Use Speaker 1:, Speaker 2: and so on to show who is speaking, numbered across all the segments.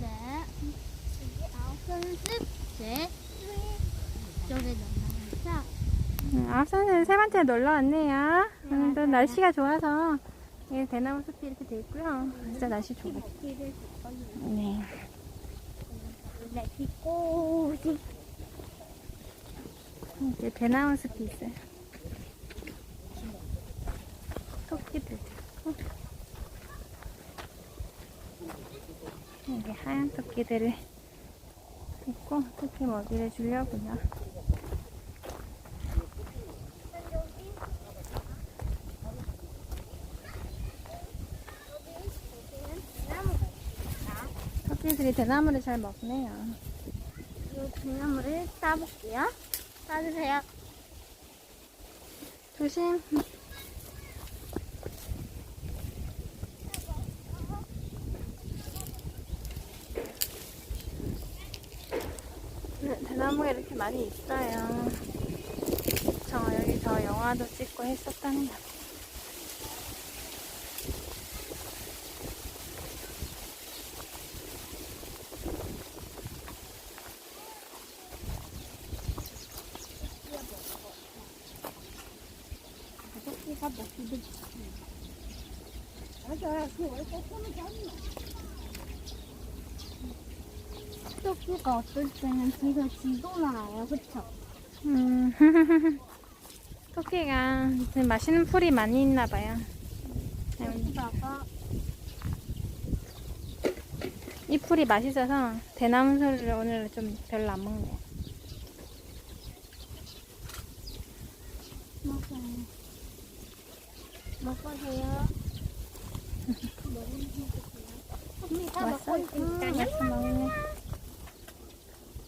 Speaker 1: 네. 네. 이쪽에 넣어서
Speaker 2: 음, 아홉산은 세 번째 놀러 왔네요. 오늘도 날씨가 좋아서 예, 대나무 숲이 이렇게 돼 있고요. 진짜 날씨 좋고.
Speaker 1: 길을
Speaker 2: 네.
Speaker 1: 내비꼬지
Speaker 2: 이제 대나무 숲이 있어요. 토끼들 있고. 여기 하얀 토끼들을 있고 토끼 먹이를 주려고요. 토끼들이 대나무를 잘 먹네요.
Speaker 1: 이 대나무를 따볼게요. 따주세요.
Speaker 2: 조심. 나무가 이렇게 많이 있어요. 저 여기서 영화도 찍고 했었다네요.
Speaker 1: 토끼가 먹기도 좋습니다. 토끼가 어떨 때는 뒤가 지도 나와요, 그쵸?
Speaker 2: 음, 토끼가 맛있는 풀이 많이 있나 봐요.
Speaker 1: 여기다가
Speaker 2: 이 풀이 맛있어서 대나무 소리를 오늘 좀 별로 안 먹네요.
Speaker 1: 먹어요. 먹으세요. 토끼가
Speaker 2: 왔어?
Speaker 1: 먹고 있으니까요.
Speaker 2: 맛있어 먹네.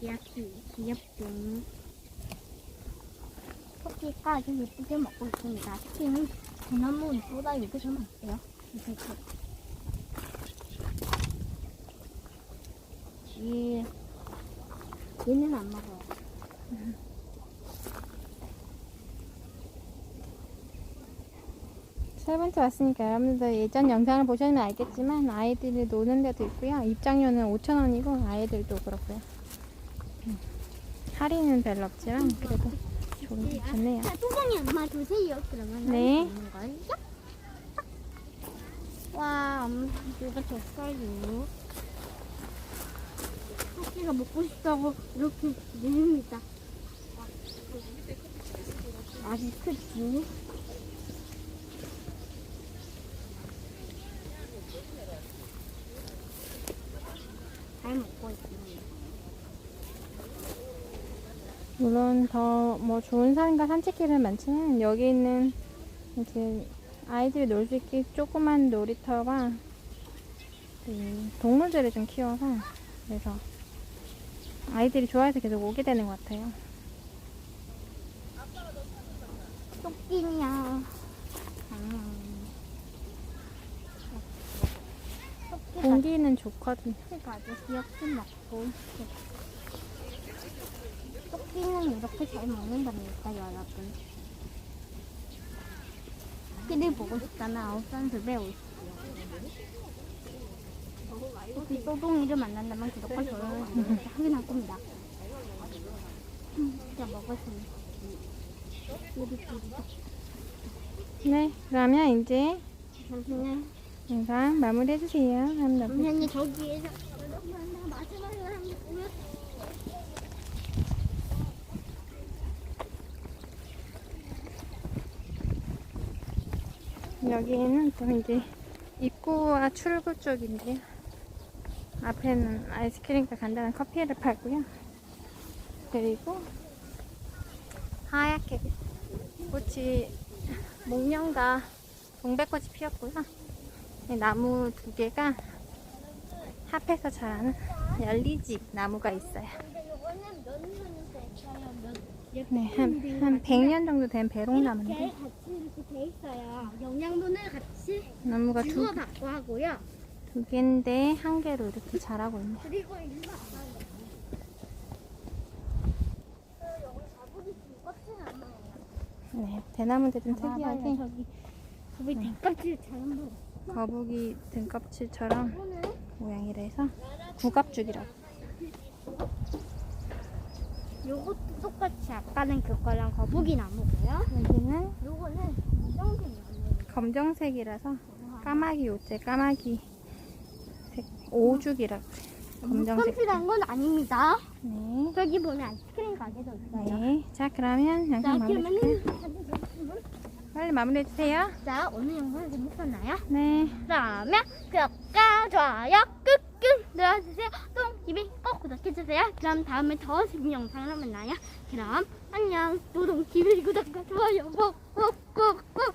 Speaker 1: 귀엽지, 귀엽죠. 토끼가 아주 예쁘게 먹고 있습니다. 토끼는 대나무보다 이렇게 좀 어때요? 이렇게. 예. 얘는 안 먹어요.
Speaker 2: 세 번째 왔으니까 여러분들 예전 영상을 보시면 알겠지만 아이들이 노는 데도 있고요. 입장료는 5,000원이고 아이들도 그렇고요. 음, 할인은 별로 없지만 그래도 좋은, 좋네요.
Speaker 1: 자, 소정이 엄마 주세요. 그러면
Speaker 2: 네.
Speaker 1: 와, 엄마 이거 줬어요. 토끼가 먹고 싶다고 이렇게 내립니다. 맛있겠지? 잘 먹고 있습니다.
Speaker 2: 물론 더 뭐 좋은 산과 산책길은 많지만 여기 있는 이제 아이들이 놀 수 있게 조그만 놀이터와 그 동물들을 좀 키워서 그래서 아이들이 좋아해서 계속 오게 되는 것 같아요.
Speaker 1: 토끼냐.
Speaker 2: 공기는 좋거든요.
Speaker 1: 토끼가 아주 귀엽게 먹고 토끼는 이렇게 잘 먹는답니다 여러분? 토끼를 보고 싶다면 아웃산숲에 오십시오 토끼 또동이를 만난다면 구독과 좋아요 확인할 겁니다. 음, 진짜 먹었습니다
Speaker 2: 네, 그러면 이제
Speaker 1: 선생님
Speaker 2: 영상 마무리해주세요. 감사합니다.
Speaker 1: 선생님 저기에서 여러분 마지막으로 한번 보여
Speaker 2: 여기는 또 이제 입구와 출구 쪽인데요. 앞에는 아이스크림과 간단한 커피를 팔고요. 그리고 하얗게 꽃이 목련과 동백꽃이 피었고요. 이 나무 두 개가 합해서 자라는 열리집 나무가 있어요. 네, 한, 한 100년 정도 된 배롱나무인데
Speaker 1: 돼 있어요. 영양분을 같이
Speaker 2: 나무가 두,
Speaker 1: 주고 받고 하고요.
Speaker 2: 두 개인데 한 개로 이렇게 자라고 있네요.
Speaker 1: 그리고 일로 와봐요. 여기 자부리 껍질 안 나와요.
Speaker 2: 네, 대나무인데 좀 특이하게
Speaker 1: 저기 저기 뒷껍질 잘안 보여.
Speaker 2: 거북이 등껍질처럼
Speaker 1: 이거는
Speaker 2: 모양이라 해서 구갑죽이라고.
Speaker 1: 요것도 똑같이 아까는 그거랑 거북이 나무고요.
Speaker 2: 여기는
Speaker 1: 요거는.
Speaker 2: 검정색이라서 까마귀 요새 까마귀 색 오죽이라고. 검정색.
Speaker 1: 컴퓨터한 건 아닙니다.
Speaker 2: 네.
Speaker 1: 저기 보면 아이스크림 가게도 있어요.
Speaker 2: 네. 자 그러면
Speaker 1: 자,
Speaker 2: 영상.
Speaker 1: 그러면은
Speaker 2: 빨리 마무리해 주세요.
Speaker 1: 자 오늘 영상 재밌었나요?
Speaker 2: 네.
Speaker 1: 그러면 구독과 좋아요 꾹꾹 눌러주세요. 똥TV 꼭 구독해주세요. 그럼 다음에 더 재밌는 영상으로 만나요. 그럼 안녕. 노동TV 구독과 좋아요 꼭꼭꼭꼭꾹꾹꾹꾹